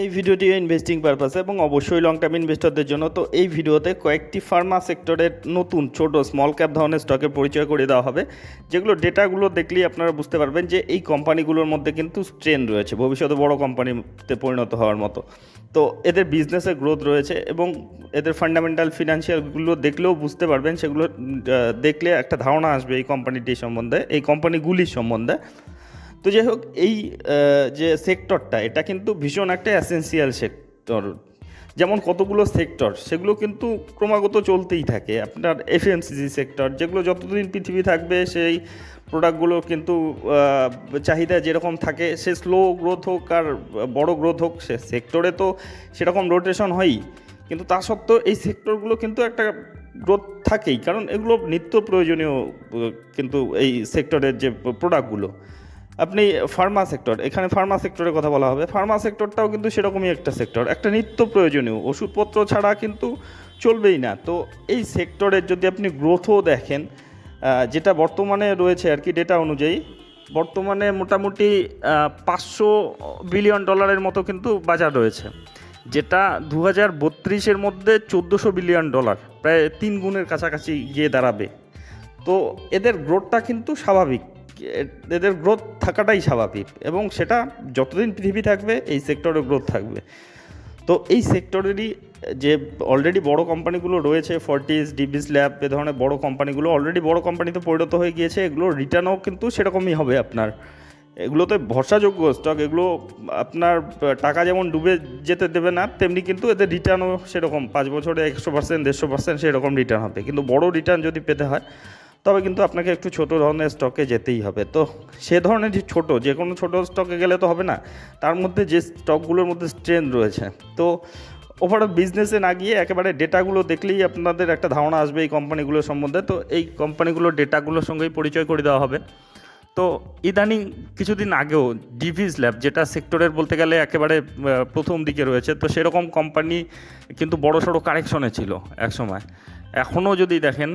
এই ভিডিওটি investing purpose এবং অবশ্যই লং টার্ম ইনভেস্টরদের জন্য। তো এই ভিডিওতে কয়েকটি ফার্মা সেক্টরের নতুন, ছোট স্মল ক্যাপ ধরনের স্টকের পরিচয় করে দেওয়া হবে। যেগুলো ডেটাগুলো দেখলেই আপনারা বুঝতে পারবেন যে এই কোম্পানিগুলোর মধ্যে কিন্তু স্ট্রেন রয়েছে, ভবিষ্যতে বড় কোম্পানিতে পরিণত হওয়ার মতো। তো এদের বিজনেসের গ্রোথ রয়েছে এবং এদের ফান্ডামেন্টাল ফিনান্সিয়ালগুলো দেখলেও বুঝতে পারবেন, সেগুলো দেখলে একটা ধারণা আসবে এই কোম্পানিটির সম্বন্ধে, এই কোম্পানিগুলির সম্বন্ধে। তো যাই হোক, এই যে সেক্টরটা এটা কিন্তু ভীষণ একটা অ্যাসেন্সিয়াল সেক্টর যেমন কতগুলো সেক্টর সেগুলো কিন্তু ক্রমাগত চলতেই থাকে। আপনার এফএমসিজি সেক্টর যেগুলো যতদিন পৃথিবী থাকবে, সেই প্রোডাক্টগুলো কিন্তু চাহিদা যেরকম থাকে, সে স্লো গ্রোথ হোক আর বড় গ্রোথ হোক, সে সেক্টরে তো সেরকম রোটেশন হয়ই। কিন্তু তা সত্ত্বেও এই সেক্টরগুলো কিন্তু একটা গ্রোথ থাকেই, কারণ এগুলো নিত্য প্রয়োজনীয়, কিন্তু এই সেক্টরের যে প্রোডাক্টগুলো আপনি ফার্মা সেক্টর এখানে ফার্মা সেক্টরের কথা বলা হবে। ফার্মা সেক্টরটাও কিন্তু সেরকমই একটা সেক্টর একটা নিত্য প্রয়োজনীয়, ওষুধপত্র ছাড়া কিন্তু চলবেই না। তো এই সেক্টরের যদি আপনি গ্রোথও দেখেন যেটা বর্তমানে রয়েছে আর কি ডেটা অনুযায়ী, বর্তমানে মোটামুটি পাঁচশো বিলিয়ন ডলারের মতো কিন্তু বাজার রয়েছে। যেটা দু হাজার বত্রিশের মধ্যে চোদ্দোশো বিলিয়ন ডলার প্রায় তিন গুণের কাছাকাছি গিয়ে দাঁড়াবে। তো এদের গ্রোথটা কিন্তু স্বাভাবিক। এদের গ্রোথ থাকাটাই স্বাভাবিক এবং সেটা যতদিন পৃথিবী থাকবে, এই সেক্টরে গ্রোথ থাকবে। তো এই সেক্টরেরই যে অলরেডি বড় কোম্পানিগুলো রয়েছে ফর্টিস ডিবিস ল্যাব এ ধরনের বড় কোম্পানিগুলো অলরেডি বড় কোম্পানিতে পরিণত হয়ে গিয়েছে, এগুলোর রিটার্নও কিন্তু সেরকমই হবে আপনার। এগুলোতে ভরসাযোগ্য স্টক এগুলো আপনার টাকা যেমন ডুবে যেতে দেবে না, তেমনি কিন্তু এদের রিটার্নও সেরকম, পাঁচ বছরে একশো পার্সেন্ট দেড়শো পার্সেন্ট সেরকম রিটার্ন হবে। কিন্তু বড় রিটার্ন যদি পেতে হয় তবে কিন্তু আপনাকে একটু ছোট ধরনের স্টকে যেতেই হবে। তো সে ধরনের যে ছোট, যে কোনো ছোটো স্টকে গেলে তো হবে না। তার মধ্যে যে স্টকগুলোর মধ্যে স্ট্রেন্থ রয়েছে। তো ওভারঅল বিজনেসে না গিয়ে একেবারে ডেটাগুলো দেখলেই আপনাদের একটা ধারণা আসবে এই কোম্পানিগুলোর সম্বন্ধে। তো এই কোম্পানিগুলোর ডেটাগুলোর সঙ্গেই পরিচয় করে দেওয়া হবে। তো ইদানিং কিছুদিন আগেও ডিভিস ল্যাব যেটা সেক্টরের বলতে গেলে একেবারে প্রথম দিকে রয়েছে, তো সেরকম কোম্পানি কিন্তু বড় সড়ো কারেকশনে ছিল একসময়। এখনও যদি দেখেন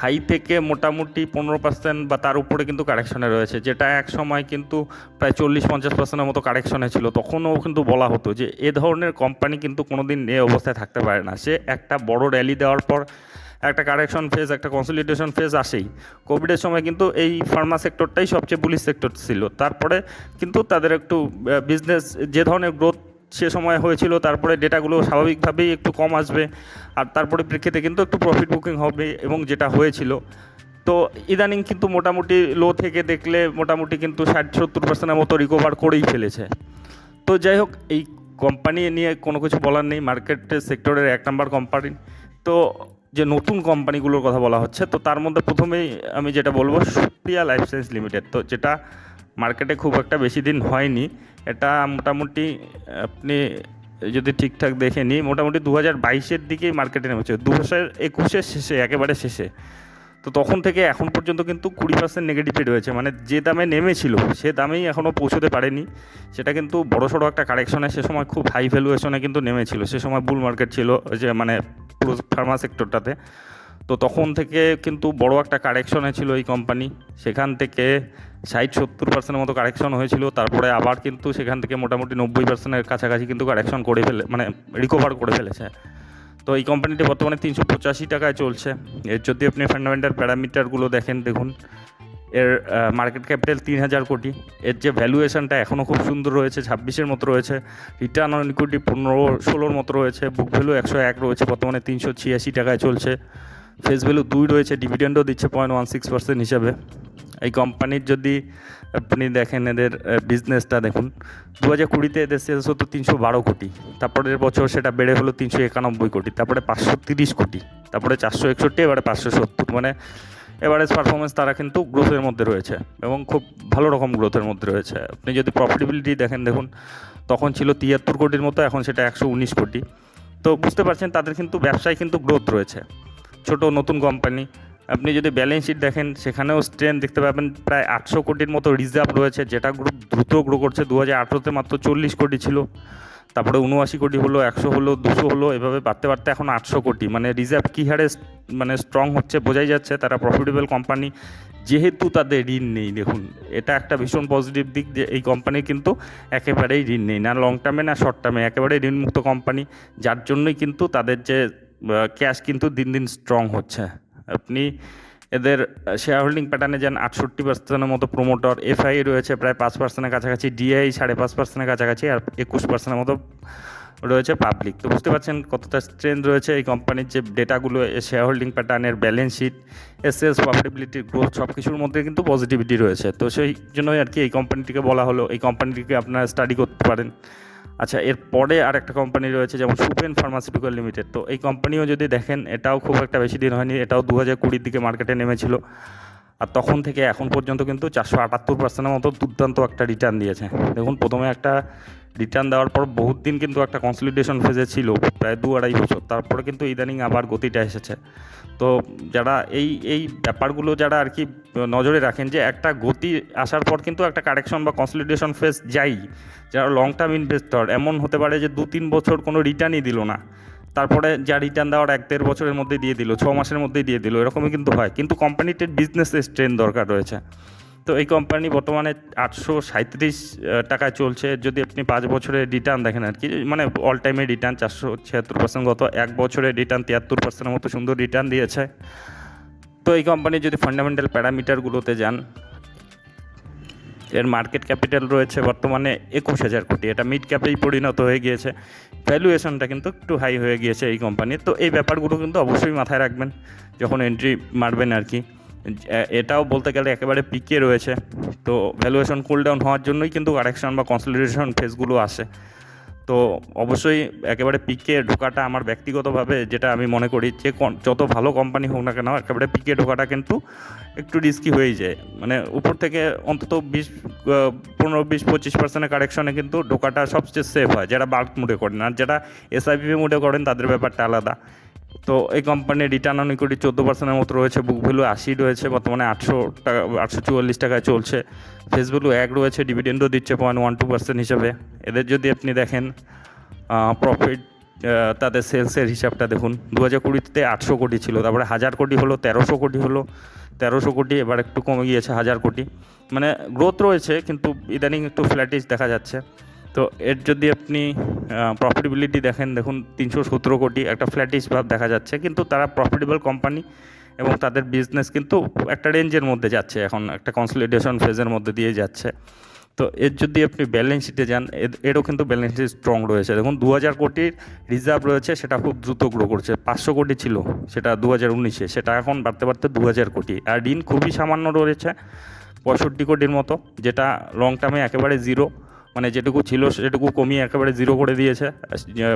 হাই থেকে মোটামুটি পনেরো পার্সেন্ট বা তার উপরে কিন্তু কারেকশনে রয়েছে। যেটা এক সময় কিন্তু প্রায় চল্লিশ পঞ্চাশ পার্সেন্টের মতো কারেকশনে ছিল। তখনও কিন্তু বলা হতো যে, এ ধরনের কোম্পানি কিন্তু কোনোদিন এ অবস্থায় থাকতে পারে না। সে একটা বড় র্যালি দেওয়ার পর একটা কারেকশন ফেজ একটা কনসলিডেশন ফেজ আসেই। কোভিডের সময় কিন্তু এই ফার্মা সেক্টরটাই সবচেয়ে বুলিশ সেক্টর ছিল। তারপরে কিন্তু তাদের একটু বিজনেস যে ধরনের গ্রোথ সে সময় হয়েছিল, তারপরে ডেটাগুলো স্বাভাবিকভাবেই একটু কম আসবে, আর তারপরে প্রেক্ষিতে কিন্তু একটু প্রফিট বুকিং হবে এবং যেটা হয়েছিল। তো ইদানিং কিন্তু মোটামুটি লো থেকে দেখলে মোটামুটি কিন্তু ষাট সত্তর পার্সেন্টের মতো রিকভার করেই ফেলেছে। তো যাই হোক, এই কোম্পানি নিয়ে কোনো কিছু বলার নেই মার্কেট সেক্টরের এক নাম্বার কোম্পানি তো যে নতুন কোম্পানিগুলোর কথা বলা হচ্ছে, তো তার মধ্যে প্রথমেই আমি যেটা বলব, সুপ্রিয়া লাইফ সায়েন্স লিমিটেড। তো যেটা মার্কেটে খুব একটা বেশি দিন হয়নি এটা মোটামুটি আপনি যদি ঠিকঠাক দেখে নিই, মোটামুটি দু হাজার বাইশের দিকেই মার্কেটে নেমেছে। দু হাজার একুশের শেষে, একেবারে শেষে। তো তখন থেকে এখন পর্যন্ত কিন্তু কুড়ি পার্সেন্ট নেগেটিভে রয়েছে মানে যে দামে নেমেছিল, সে দামেই এখনও পৌঁছতে পারেনি। সেটা কিন্তু বড় সড়ো একটা কারেকশনে সে সময় খুব হাই ভ্যালুয়েশনে কিন্তু নেমেছিল। সে সময় বুল মার্কেট ছিল যে মানে পুরো ফার্মা সেক্টরটাতে তো তখন থেকে কিন্তু বড় একটা কারেকশনে ছিল এই কোম্পানি সেখান থেকে ষাট, সত্তর পার্সেন্টের মতো কারেকশন হয়েছিল। তারপরে আবার কিন্তু সেখান থেকে মোটামুটি নব্বই পার্সেন্টের কাছাকাছি কিন্তু কারেকশন করে ফেলে মানে রিকভার করে ফেলেছে। তো এই কোম্পানিটি বর্তমানে তিনশো পঁচাশি টাকায় চলছে। এর যদি আপনি ফান্ডামেন্টাল প্যারামিটারগুলো দেখেন, দেখুন। এর মার্কেট ক্যাপিটাল তিন হাজার কোটি। এর যে ভ্যালুয়েশনটা এখনও খুব সুন্দর রয়েছে, ছাব্বিশের মতো রয়েছে। রিটার্ন অন ইকুইটি পনেরো, ষোলোর মতো রয়েছে। বুক ভ্যালু একশো এক রয়েছে। বর্তমানে তিনশো ছিয়াশি টাকায় চলছে। ফেস ভ্যালু দুই রয়েছে ডিভিডেন্ডও দিচ্ছে পয়েন্ট ওয়ান সিক্স পার্সেন্ট হিসাবে। এই কোম্পানির যদি আপনি দেখেন এদের বিজনেসটা দেখুন দু হাজার কুড়িতে এদের সেলস হতো তিনশো বারো কোটি। তারপরের বছর সেটা বেড়ে হলো তিনশো একানব্বই কোটি। তারপরে পাঁচশো তিরিশ কোটি। তারপরে চারশো একষট্টি, এবারে পাঁচশো সত্তর। মানে এভারেজ পারফরমেন্স তারা কিন্তু গ্রোথের মধ্যে রয়েছে এবং খুব ভালো রকম গ্রোথের মধ্যে রয়েছে। আপনি যদি প্রফিটেবিলিটি দেখেন, দেখুন, তখন ছিল তিয়াত্তর কোটির মতো, এখন সেটা একশো উনিশ কোটি। তো বুঝতে পারছেন, তাদের কিন্তু ব্যবসায় কিন্তু গ্রোথ রয়েছে। ছোট নতুন কোম্পানি আপনি যদি ব্যালেন্স শিট দেখেন, সেখানেও স্ট্রেন্থ দেখতে পাবেন, প্রায় আটশো কোটির মতো রিজার্ভ রয়েছে, যেটা গ্রুপ দ্রুত গ্রো করছে। দু হাজার আঠেরোতে মাত্র চল্লিশ কোটি ছিল, তারপরে উনআশি কোটি হলো, একশো হলো, দুশো হলো, এভাবে বাড়তে বাড়তে এখন আটশো কোটি। মানে রিজার্ভ কী হারে মানে স্ট্রং হচ্ছে, বোঝাই যাচ্ছে তারা প্রফিটেবল কোম্পানি যেহেতু তাদের ঋণ নেই, দেখুন। এটা একটা ভীষণ পজিটিভ দিক যে এই কোম্পানি কিন্তু একেবারেই ঋণ নেই, না লং টার্মে না শর্ট টার্মে একেবারেই ঋণমুক্ত কোম্পানি যার জন্যই কিন্তু তাদের যে ক্যাশ কিন্তু দিন দিন স্ট্রং হচ্ছে। আপনি এদের শেয়ার হোল্ডিং প্যাটার্নে যান, আটষট্টি পার্সেন্টের মতো প্রোমোটর এফআই রয়েছে প্রায় পাঁচ পার্সেন্টের কাছাকাছি ডিআই সাড়ে পাঁচ পার্সেন্টের কাছাকাছি, আর একুশ পার্সেন্টের মতো রয়েছে পাবলিক তো বুঝতে পারছেন কতটা স্ট্রেংথ রয়েছে এই কোম্পানির যে ডেটাগুলো শেয়ার হোল্ডিং প্যাটার্নের ব্যালেন্স শিট এসএস প্রফিটেবিলিটি গ্রোথ সব কিছুর মধ্যে কিন্তু পজিটিভিটি রয়েছে। তো সেই জন্যই আর কি এই কোম্পানিটিকে বলা হলো। এই কোম্পানিটিকে আপনারা স্টাডি করতে পারেন। আচ্ছা এর পরে আর একটা কোম্পানি রয়েছে যেমন সুপেন ফার্মাসিউটিক্যাল লিমিটেড তো এই কোম্পানিও যদি দেখেন, এটাও খুব একটা বেশি দিন হয়নি, এটাও দু হাজার কুড়ির দিকে মার্কেটে নেমেছিল। আর তখন থেকে এখন পর্যন্ত কিন্তু চারশো আটাত্তর পার্সেন্টের মতো দুর্দান্ত একটা রিটার্ন দিয়েছে। দেখুন, প্রথমে একটা রিটার্ন দেওয়ার পর বহুত দিন কিন্তু একটা কনসলিডেশন ফেজে ছিল, প্রায় দু আড়াই বছর। তারপরে কিন্তু ইদানিং আবার গতিটা এসেছে। তো যারা এই এই ব্যাপারগুলো যারা আর কি নজরে রাখেন যে একটা গতি আসার পর কিন্তু একটা কারেকশন বা কনসলিডেশন ফেজ যাই, যারা লং টার্ম ইনভেস্টর এমন হতে পারে যে দু তিন বছর কোনো রিটার্নই দিল না। তারপরে যা রিটার্ন দেওয়ার এক দেড় বছরের মধ্যে দিয়ে দিল, ছ মাসের মধ্যেই দিয়ে দিল, এরকমই কিন্তু হয়। কিন্তু কোম্পানিটির বিজনেসের স্ট্রেন দরকার রয়েছে। তো এই কোম্পানি বর্তমানে আটশো সাঁত্রিশ টাকায় চলছে। যদি আপনি পাঁচ বছরের রিটার্ন দেখেন আর কি মানে অল টাইমে রিটার্ন চারশো ছিয়াত্তর পার্সেন্ট গত এক বছরের রিটার্ন তিয়াত্তর পার্সেন্টের মতো সুন্দর রিটার্ন দিয়েছে। তো এই কোম্পানির যদি ফান্ডামেন্টাল প্যারামিটারগুলোতে যান এর মার্কেট ক্যাপিটাল রয়েছে বর্তমানে একুশ হাজার কোটি। এটা মিড ক্যাপেই পরিণত হয়ে গিয়েছে। ভ্যালুয়েশনটা কিন্তু একটু হাই হয়ে গিয়েছে এই কোম্পানির তো এই ব্যাপারগুলো কিন্তু অবশ্যই মাথায় রাখবেন যখন এন্ট্রি মারবেন আর কি। এটাও বলতে গেলে একেবারে পিকে রয়েছে। তো ভ্যালুয়েশন কুল ডাউন হওয়ার জন্যই কিন্তু কারেকশন বা কনসলিডেশন ফেসগুলো আসে। তো অবশ্যই একেবারে পিকে ঢোকাটা আমার ব্যক্তিগতভাবে যেটা আমি মনে করি যে যত ভালো কোম্পানি হোক না কেন, একেবারে পিকে ঢোকাটা কিন্তু একটু রিস্কি হয়ে যায়। মানে উপর থেকে অন্তত বিশ পনেরো বিশ পঁচিশ পার্সেন্টের কারেকশনে কিন্তু ঢোকাটা সবচেয়ে সেফ হয়। যারা বাল্ক মুডে করেন, আর যারা এসআইপি মুডে করেন, তাদের ব্যাপারটা আলাদা। তো এই কোম্পানির রিটার্ন অন ইকুইটি চোদ্দ পার্সেন্টের মতো রয়েছে বুক ভ্যালু আশি রয়েছে, বর্তমানে আটশো টাকা, আটশো চুয়াল্লিশ টাকায় চলছে। ফেস ভ্যালু এক রয়েছে ডিভিডেন্ডও দিচ্ছে পয়েন্ট ওয়ান টু পার্সেন্ট হিসাবে। এদের যদি আপনি দেখেন প্রফিট তাদের সেলসের হিসাবটা দেখুন দু হাজার কুড়িতে আটশো কোটি ছিল, তারপরে হাজার কোটি হলো, তেরোশো কোটি হলো, তেরোশো কোটি, এবার একটু কমে গিয়েছে হাজার কোটি। মানে গ্রোথ রয়েছে, কিন্তু ইদানিং একটু ফ্ল্যাটিস দেখা যাচ্ছে। তো এর যদি আপনি প্রফিটেবিলিটি দেখেন, দেখুন তিনশো সতেরো কোটি একটা ফ্ল্যাটিস ভাব দেখা যাচ্ছে। কিন্তু তারা প্রফিটেবল কোম্পানি এবং তাদের বিজনেস কিন্তু একটা রেঞ্জের মধ্যে যাচ্ছে এখন, একটা কনসলিডেশন ফেজের মধ্যে দিয়ে যাচ্ছে। তো এর যদি আপনি ব্যালেন্স শিটে যান এরও কিন্তু ব্যালেন্স শিট স্ট্রং রয়েছে। দেখুন দু হাজার কোটির রিজার্ভ রয়েছে, সেটা খুব দ্রুত গ্রো করছে। পাঁচশো কোটি ছিল সেটা দু হাজার উনিশে, সেটা এখন বাড়তে বাড়তে দু হাজার কোটি। আর ঋণ খুবই সামান্য রয়েছে, পঁয়ষট্টি কোটির মতো, যেটা লং টার্মে একেবারে জিরো মানে যেটুকু ছিল সেটুকু কমিয়ে একেবারে জিরো করে দিয়েছে।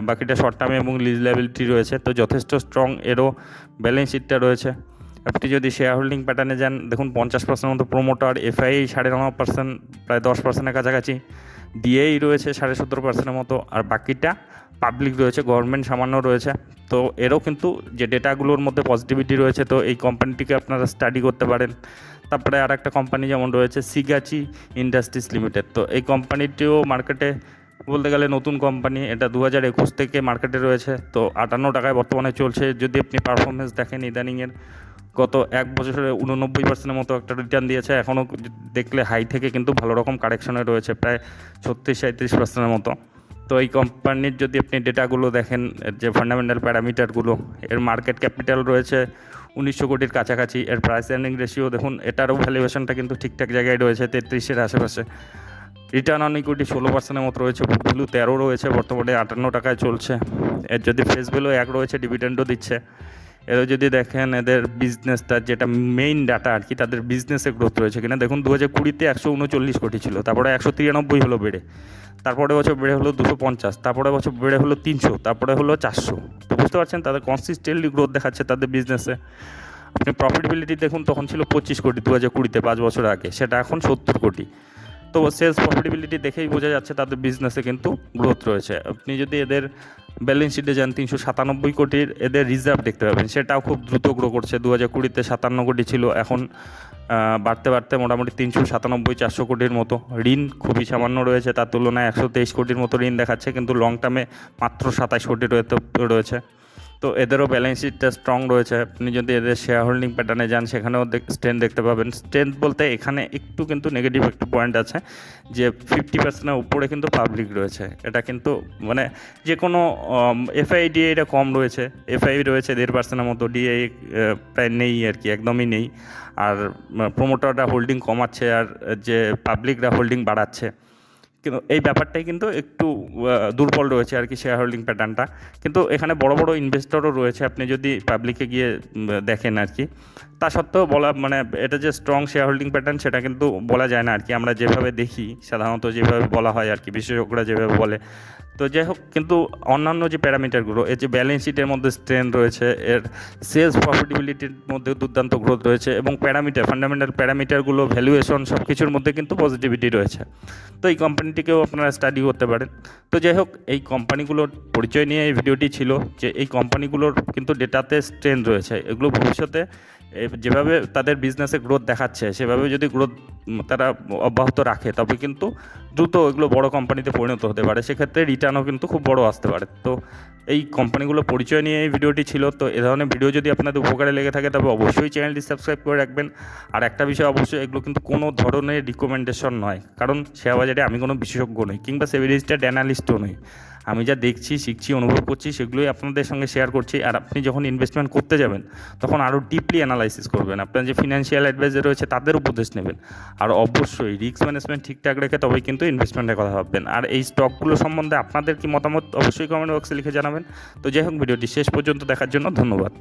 বাকিটা শর্ট টার্মে এবং লিজ লেবিলিটি রয়েছে। তো যথেষ্ট স্ট্রং এরও ব্যালেন্স শিটটা রয়েছে। আপনি যদি শেয়ার হোল্ডিং প্যাটার্নে যান, দেখুন পঞ্চাশ পার্সেন্ট মতো প্রোমোটার এফআই সাড়ে ন পার্সেন্ট প্রায় দশ পার্সেন্টের কাছাকাছি। ডিএই রয়েছে সাড়ে সতেরো পার্সেন্টের মতো। আর বাকিটা পাবলিক রয়েছে গভর্নমেন্ট সামান্য রয়েছে। তো এরও কিন্তু যে ডেটাগুলোর মধ্যে পজিটিভিটি রয়েছে, তো এই কোম্পানিটিকে আপনারা স্টাডি করতে পারেন। তারপরে আর একটা কোম্পানি যেমন রয়েছে সিগাচি ইন্ডাস্ট্রিজ লিমিটেড তো এই কোম্পানিটিও মার্কেটে বলতে গেলে নতুন কোম্পানি এটা দু হাজার একুশ থেকে মার্কেটে রয়েছে। তো আটান্ন টাকায় বর্তমানে চলছে। যদি আপনি পারফরমেন্স দেখেন, ইদানিংয়ের গত এক বছরে উননব্বই পার্সেন্টের মতো একটা রিটার্ন দিয়েছে। এখনও দেখলে হাই থেকে কিন্তু ভালো রকম কারেকশনে রয়েছে, প্রায় ছত্রিশ সাঁত্রিশ পার্সেন্টের মতো। তো এই কোম্পানির যদি আপনি ডেটাগুলো দেখেন, যে ফান্ডামেন্টাল প্যারামিটারগুলো এর মার্কেট ক্যাপিটাল রয়েছে উনিশশো কোটির কাছাকাছি। এর প্রাইস আর্নিং রেশিও দেখুন এটারও ভ্যালুয়েশনটা কিন্তু ঠিকঠাক জায়গায় রয়েছে, তেত্রিশের আশেপাশে। রিটার্ন অন ইকুইটি ষোলো পার্সেন্টের মতো রয়েছে বুক ভ্যালু তেরো রয়েছে, বর্তমানে আটান্ন টাকায় চলছে। এর যদি ফেস ভ্যালু এক রয়েছে ডিভিডেন্ডও দিচ্ছে। এরও যদি দেখেন, এদের বিজনেসটা যেটা মেইন ডাটা আর কি, তাদের বিজনেসে গ্রোথ রয়েছে কিনা। দেখুন দু হাজার কুড়িতে একশো উনচল্লিশ কোটি ছিল, তারপরে একশো তিরানব্বই হলো বেড়ে। তারপরে বছর বেড়ে হলো দুশো পঞ্চাশ, তারপরে বছর বেড়ে হলো তিনশো, তারপরে হলো চারশো। তো বুঝতে পারছেন? তাদের কনসিস্টেন্টলি গ্রোথ দেখাচ্ছে তাদের বিজনেসে আপনি প্রফিটেবিলিটি দেখুন, তখন ছিল পঁচিশ কোটি, দু হাজার কুড়িতে, পাঁচ বছর আগে। সেটা এখন সত্তর কোটি। তো সেলস প্রফিটেবিলিটি দেখেই বোঝা যাচ্ছে তাদের বিজনেসে কিন্তু গ্রোথ রয়েছে। আপনি যদি এদের ব্যালেন্স শিটে যান, তিনশো সাতানব্বই কোটির এদের রিজার্ভ দেখতে পাবেন। সেটাও খুব দ্রুত গ্রো করছে। দু হাজার কুড়িতে সাতান্ন কোটি ছিল, এখন বাড়তে বাড়তে মোটামুটি তিনশো সাতানব্বই, চারশো কোটির মতো ঋণ খুবই সামান্য রয়েছে। তার তুলনায় একশো তেইশ কোটির মতো ঋণ দেখাচ্ছে, কিন্তু লং টার্মে মাত্র সাতাশ কোটি রয়েছে। তো এদেরও ব্যালেন্স শিটটা স্ট্রং রয়েছে। আপনি যদি এদের শেয়ার হোল্ডিং প্যাটার্নে যান, সেখানেও স্ট্রেন্থ দেখতে পাবেন। স্ট্রেন্থ বলতে এখানে একটু কিন্তু নেগেটিভ একটু পয়েন্ট আছে, যে ফিফটি পার্সেন্টের উপরে কিন্তু পাবলিক রয়েছে। এটা কিন্তু মানে যে কোনো এফআই ডিএ এটা কম রয়েছে। এফআই রয়েছে দেড় পার্সেন্টের মতো ডিএ প্রায় নেই আর কি, একদমই নেই। আর প্রোমোটাররা হোল্ডিং কমাচ্ছে আর যে পাবলিকরা হোল্ডিং বাড়াচ্ছে। কিন্তু এই ব্যাপারটাই কিন্তু একটু দুর্বল রয়েছে আর কি শেয়ার হোল্ডিং প্যাটার্নটা কিন্তু এখানে বড় বড় ইনভেস্টরও রয়েছে। আপনি যদি পাবলিকে গিয়ে দেখেন আর কি। তা সত্ত্বেও বলা মানে এটা যে স্ট্রং শেয়ার হোল্ডিং প্যাটার্ন সেটা কিন্তু বলা যায় না আর কি। আমরা যেভাবে দেখি, সাধারণত যেভাবে বলা হয় আর কি, বিশেষজ্ঞরা যেভাবে বলে। তো যাই হোক, কিন্তু অন্যান্য যে প্যারামিটারগুলো এর যে ব্যালেন্স শিটের মধ্যে স্ট্রেন রয়েছে, এর সেলস প্রফিটেবিলিটির মধ্যে দুর্দান্ত গ্রোথ রয়েছে এবং প্যারামিটার ফান্ডামেন্টাল প্যারামিটারগুলো ভ্যালুয়েশন সব কিছুর মধ্যে কিন্তু পজিটিভিটি রয়েছে। তো এই কোম্পানিটিকেও আপনারা স্টাডি করতে পারেন। তো যাই হোক, এই কোম্পানিগুলোর পরিচয় নিয়ে এই ভিডিওটি ছিল যে এই কোম্পানিগুলোর কিন্তু ডেটাতে স্ট্রেন রয়েছে। এগুলো ভবিষ্যতে যেভাবে তাদের বিজনেসে গ্রোথ দেখাচ্ছে সেভাবে যদি গ্রোথ তারা অব্যাহত রাখে। তবে কিন্তু দ্রুত এগুলো বড় কোম্পানিতে পরিণত হতে পারে। সেক্ষেত্রে রিটার্নও কিন্তু খুব বড় আসতে পারে। তো এই কোম্পানিগুলো পরিচয় নিয়ে এই ভিডিওটি ছিল। তো এ ধরনের ভিডিও যদি আপনাদের উপকারে লেগে থাকে, তবে অবশ্যই চ্যানেলটি সাবস্ক্রাইব করে রাখবেন। আর একটা বিষয় অবশ্যই, এগুলো কিন্তু কোনো ধরনের রিকমেন্ডেশন নয়। কারণ শেয়ার বাজারে আমি কোনো বিশেষজ্ঞ নই, কিংবা সেভি রেজিস্টার্ড অ্যানালিস্টও নই। আমি যা দেখছি, শিখছি, অনুভব করছি, সেগুলোই আপনাদের সঙ্গে শেয়ার করছি। আর আপনি যখন ইনভেস্টমেন্ট করতে যাবেন, তখন আরও ডিপলি অ্যানালাইসিস করবেন। আপনার যে ফিনান্সিয়াল অ্যাডভাইজার রয়েছে, তাদের উপদেশ নেবেন। আর অবশ্যই রিস্ক ম্যানেজমেন্ট ঠিকঠাক রেখে তবেই কিন্তু ইনভেস্টমেন্টের কথা ভাববেন। আর এই স্টকগুলো সম্বন্ধে আপনাদের কি মতামত অবশ্যই কমেন্ট বক্সে লিখে জানাবেন। তো যাই হোক, ভিডিওটি শেষ পর্যন্ত দেখার জন্য ধন্যবাদ।